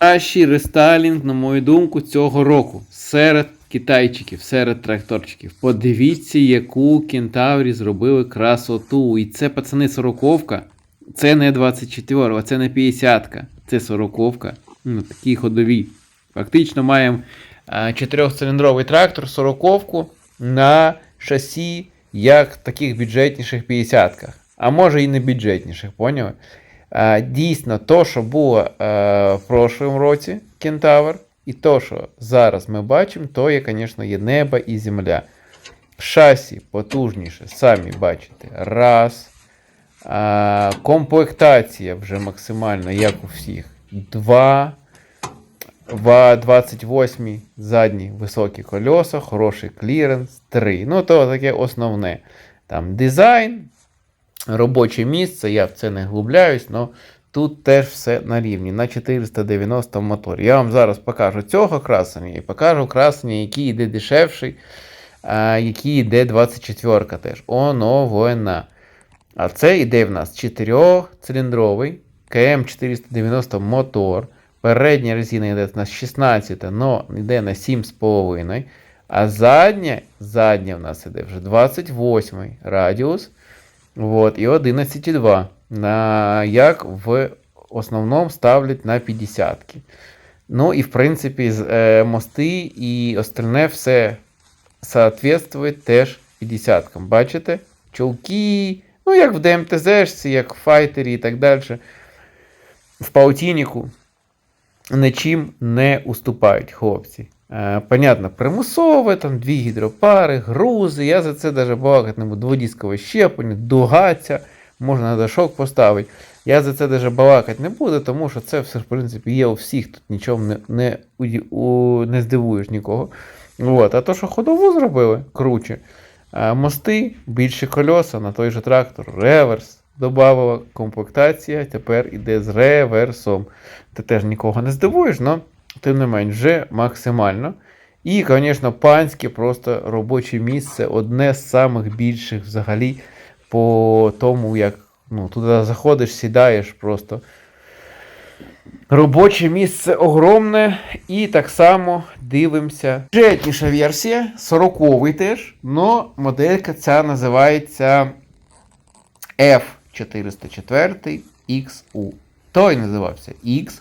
Кращий рестайлінг, на мою думку, цього року серед китайчиків, серед тракторчиків. Подивіться, яку кентаврі зробили красоту. І це пацани сороковка. Це не 24, а це не 50-ка. Це сороковка. Ну, такі ходові. Фактично маємо а, чотирьохциліндровий трактор, сороковку на шасі, як таких бюджетніших 50-ках. А може і не бюджетніших, поняли? А, дійсно, то, що було е, в прошлому році Кентавр, і то, що зараз ми бачимо, то є, звісно, є небо і земля. Шасі потужніше, самі бачите. Раз. А, комплектація вже максимальна, як у всіх. Два. В 28 задні високі колеса, хороший кліренс, 3. Ну, то таке основне. Там дизайн, робоче місце, я в це не глубляюсь, але тут теж все на рівні. На 490 мотор. Я вам зараз покажу цього красення і покажу красення, який йде дешевший, а, який йде 24 теж. Оновлена. А це йде в нас 4-циліндровий КМ490 мотор. Передня резина йде в нас 16, але йде на 7,5. А задня, задня в нас йде вже 28 радіус. Вот, і 11,2. На, як в основному ставлять на 50. -ки. Ну і в принципі е, мости і остальне все соответствує теж 50 -кам. Бачите? Чулки, ну як в ДМТЗ, як в файтері і так далі. В паутініку нічим не уступають хлопці. Е, понятно, примусове, там дві гідропари, грузи. Я за це навіть балакати. Дводіскове щеплення, дугаця, можна на дашок поставити. Я за це навіть балакати не буду, тому що це все, в принципі, є у всіх, тут нічого не, не, у, не здивуєш нікого. От. А то, що ходову зробили, круче. А мости, більше кольоса на той же трактор, реверс. Добавила комплектація, тепер іде з реверсом. Ти теж нікого не здивуєш, але тим не менш вже максимально. І, звісно, панське просто робоче місце одне з самих більших взагалі по тому, як ну, туди заходиш, сідаєш просто. Робоче місце огромне, і так само дивимося. Бюджетніша версія, 40-й теж, але моделька ця називається F404 XU. Той називався X.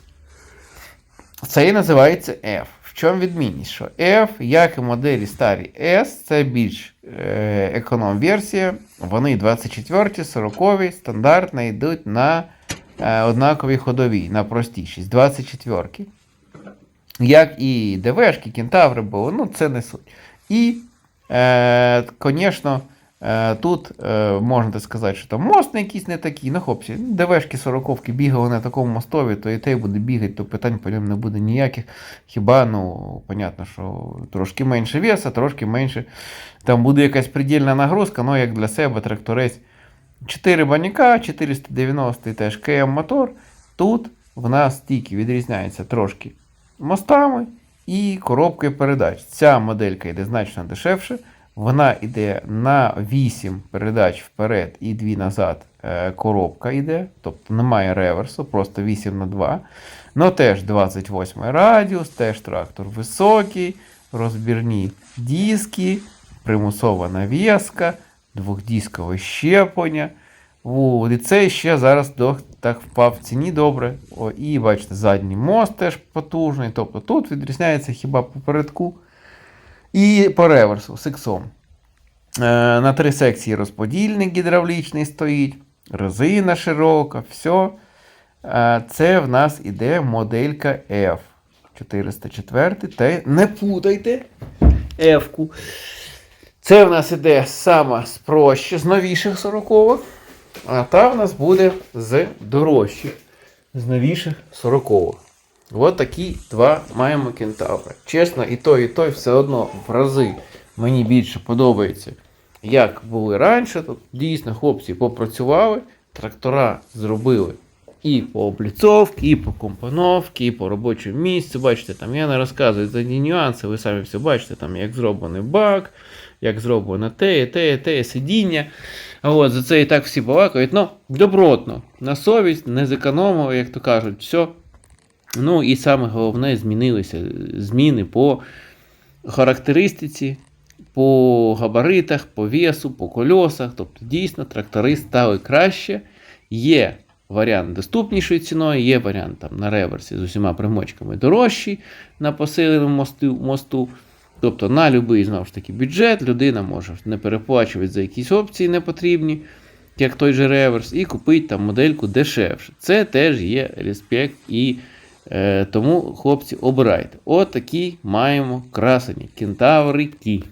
Цей називається F. В чому відмінність? Що F, як і моделі старі S, це більш е, економ-версія. Вони 24, 40, стандартно йдуть на е, однаковій ходовій, на простішість. 24. Як і ДВшки, кентаври були, ну це не суть. І, звісно, е, тут е, можна сказати, що там мост якийсь не такий. Ну, хлопці, ДВшки 40 бігали на такому мостові, то і те буде бігати, то питань по ньому не буде ніяких. Хіба, ну, понятно, що трошки менше веса, трошки менше. Там буде якась придільна нагрузка, ну як для себе тракторець. 4 баняка, 490 теж КМ мотор. Тут в нас тільки відрізняється трошки мостами і коробкою передач. Ця моделька йде значно дешевше. Вона йде на 8 передач вперед і 2 назад. е, Коробка йде, тобто немає реверсу, просто 8 на 2. Ну теж 28 радіус, теж трактор високий, розбірні диски, примусова навіска, двохдіскове щеплення. От, і це ще зараз так впав в ціні добре. О, і бачите, задній мост теж потужний. Тобто тут відрізняється хіба по передку і по реверсу з іксом. Е, на три секції розподільник гідравлічний стоїть, резина широка, все. Це в нас іде моделька F. 404. Та не путайте F-ку. Це в нас іде сама спроще з новіших 40 а та в нас буде з дорожчих, з новіших 40 От такі два маємо кентаври. Чесно, і той, і той все одно в рази мені більше подобається, як були раніше. Тут дійсно хлопці попрацювали, трактора зробили і по обліцовці, і по компоновці, і по робочому місцю. Бачите, там я не розказую за нюанси, ви самі все бачите, там як зроблений бак, як зроблено те, і те, і те, і сидіння. От за це і так всі балакають. Ну, добротно, на совість, не зекономили, як то кажуть, все Ну і саме головне, змінилися зміни по характеристиці, по габаритах, по весу, по кольосах. Тобто, дійсно, трактори стали краще. Є варіант доступнішою ціною, є варіант там, на реверсі з усіма примочками дорожчий на посиленому мосту. мосту. Тобто на будь-який знову ж таки бюджет людина може не переплачувати за якісь опції непотрібні, як той же реверс, і купити там модельку дешевше. Це теж є респект і тому, хлопці, обирайте. Отакі маємо красені кентаврики.